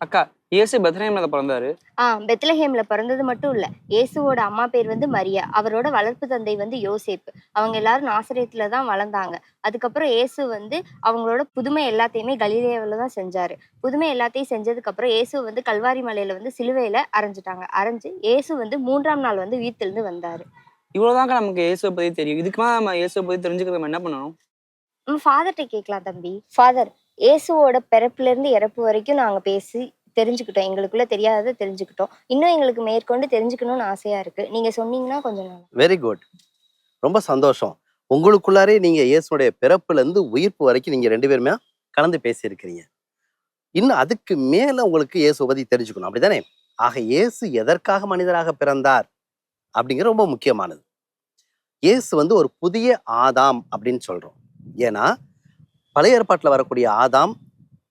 அக்கா இயேசு பெத்லஹேம்ல பிறந்தாரு? ஆ பெத்லஹேம்ல பிறந்தது மட்டும் இல்ல. இயேசுவோட அம்மா பேர் வந்து மரியா. அவரோட வளர்ப்பு தந்தை வந்து யோசேப்பு. அவங்க எல்லாரும் நாசரேத்துல தான் வளர்ந்தாங்க. அதுக்கப்புறம் இயேசு வந்து அவங்களோட புதுமை எல்லாத்தையுமே கலிலேயாவில தான் செஞ்சாரு. புதுமை எல்லாத்தையும் செஞ்சதுக்கு அப்புறம் இயேசு வந்து கல்வாரி மலையில வந்து சிலுவையில அரைஞ்சிட்டாங்க. அரைஞ்சு இயேசு வந்து மூன்றாம் நாள் வந்து வீட்டிலிருந்து வந்தாரு. இவ்வளவுதாங்க நமக்கு இயேசுவை பத்தி தெரியும். இதுக்கு மேல நம்ம இயேசுவை பத்தி தெரிஞ்சுக்கிறது நம்ம என்ன பண்ணணும்? நம்ம ஃபாதர்கிட்ட கேட்கலாம் தம்பி. ஃபாதர் இயேசுவோட பிறப்புலேருந்து இறப்பு வரைக்கும் நாங்கள் பேசி தெரிஞ்சுக்கிட்டோம். எங்களுக்குள்ள தெரியாததை தெரிஞ்சுக்கிட்டோம். இன்னும் எங்களுக்கு மேற்கொண்டு தெரிஞ்சுக்கணும்னு ஆசையா இருக்கு. நீங்க சொன்னீங்கன்னா கொஞ்சம் நல்லா வெரி குட் ரொம்ப சந்தோஷம். உங்களுக்குள்ளாரே நீங்க இயேசுடைய பிறப்புல இருந்து உயிர்ப்பு வரைக்கும் நீங்க ரெண்டு பேருமே கலந்து பேசியிருக்கிறீங்க. இன்னும் அதுக்கு மேல உங்களுக்கு இயேசு உபதி தெரிஞ்சுக்கணும். அப்படிதானே ஆக இயேசு எதற்காக மனிதராக பிறந்தார்? அப்படிங்கிற ரொம்ப முக்கியமானது. இயேசு வந்து ஒரு புதிய ஆதாம் அப்படின்னு சொல்றோம். ஏன்னா பழைய ஏற்பாட்டில் வரக்கூடிய ஆதாம்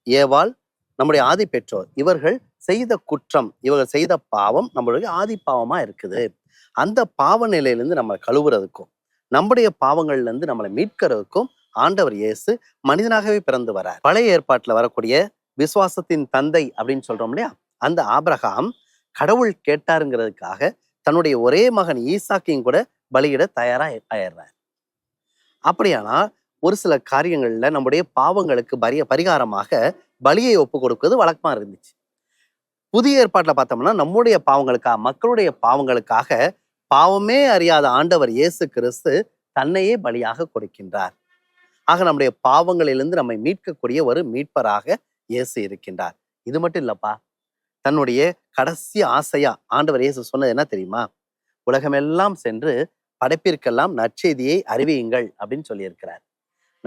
ஏவாள் நம்முடைய ஆதி பெற்றோர் இவர்கள் செய்த குற்றம் இவர்கள் செய்த பாவம் நம்மளுடைய ஆதி பாவமா இருக்குது. அந்த பாவ நிலையிலேருந்து நம்ம கழுவுறதுக்கும் நம்முடைய பாவங்கள்ல இருந்து நம்மளை மீட்கிறதுக்கும் ஆண்டவர் இயேசு மனிதனாகவே பிறந்து வரார். பழைய ஏற்பாட்டுல வரக்கூடிய விசுவாசத்தின் தந்தை அப்படின்னு சொல்றோம் இல்லையா? அந்த ஆபிரகாம் கடவுள் கேட்டாருங்கிறதுக்காக தன்னுடைய ஒரே மகன் ஈசாக்கையும் கூட பலியிட தயாரா ஆயிடுறார். அப்படியானா ஒரு சில காரியங்கள்ல நம்முடைய பாவங்களுக்கு பரிய பரிகாரமாக பலியை ஒப்பு கொடுக்கிறது வழக்கமா இருந்துச்சு. புதிய ஏற்பாட்டுல பார்த்தோம்னா நம்முடைய பாவங்களுக்காக மக்களுடைய பாவங்களுக்காக பாவமே அறியாத ஆண்டவர் இயேசு கிறிஸ்து தன்னையே பலியாக கொடுக்கின்றார். ஆக நம்முடைய பாவங்களிலிருந்து நம்மை மீட்கக்கூடிய ஒரு மீட்பராக இயேசு இருக்கின்றார். இது மட்டும் இல்லப்பா. தன்னுடைய கடைசி ஆசையா ஆண்டவர் இயேசு சொன்னது என்ன தெரியுமா? உலகமெல்லாம் சென்று படைப்பிற்கெல்லாம் நற்செய்தியை அறிவியுங்கள் அப்படின்னு சொல்லியிருக்கிறார்.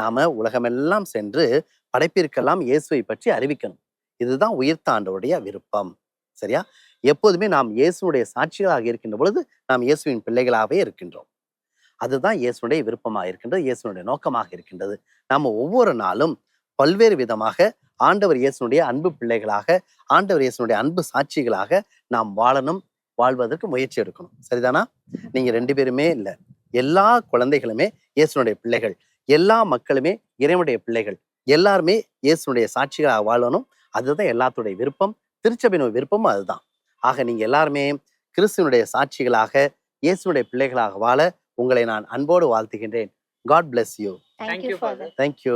நாம உலகமெல்லாம் சென்று படைப்பிற்கெல்லாம் இயேசுவை பற்றி அறிவிக்கணும். இதுதான் உயிர்த்தாண்டவருடைய விருப்பம். சரியா? எப்போதுமே நாம் இயேசுடைய சாட்சிகளாக இருக்கின்ற பொழுது நாம் இயேசுவின் பிள்ளைகளாகவே இருக்கின்றோம். அதுதான் இயேசுடைய விருப்பமாக இருக்கின்றது இயேசுனுடைய நோக்கமாக இருக்கின்றது. நாம ஒவ்வொரு நாளும் பல்வேறு விதமாக ஆண்டவர் இயேசுனுடைய அன்பு பிள்ளைகளாக ஆண்டவர் இயேசுனுடைய அன்பு சாட்சிகளாக நாம் வாழணும் வாழ்வதற்கு முயற்சி எடுக்கணும். சரிதானா? நீங்க ரெண்டு பேருமே இல்ல. எல்லா குழந்தைகளுமே இயேசுனுடைய பிள்ளைகள். எல்லா மக்களுமே இறைவனுடைய பிள்ளைகள். எல்லாருமே இயேசுனுடைய சாட்சிகளாக வாழணும். அதுதான் எல்லாத்துடைய விருப்பம். திருச்சபையினுடைய விருப்பமும் அதுதான். ஆக நீங்க எல்லாருமே கிறிஸ்துவனுடைய சாட்சிகளாக இயேசுனுடைய பிள்ளைகளாக வாழ உங்களை நான் அன்போடு வாழ்த்துகின்றேன். God bless you thank you Thank you, Father. Father thank you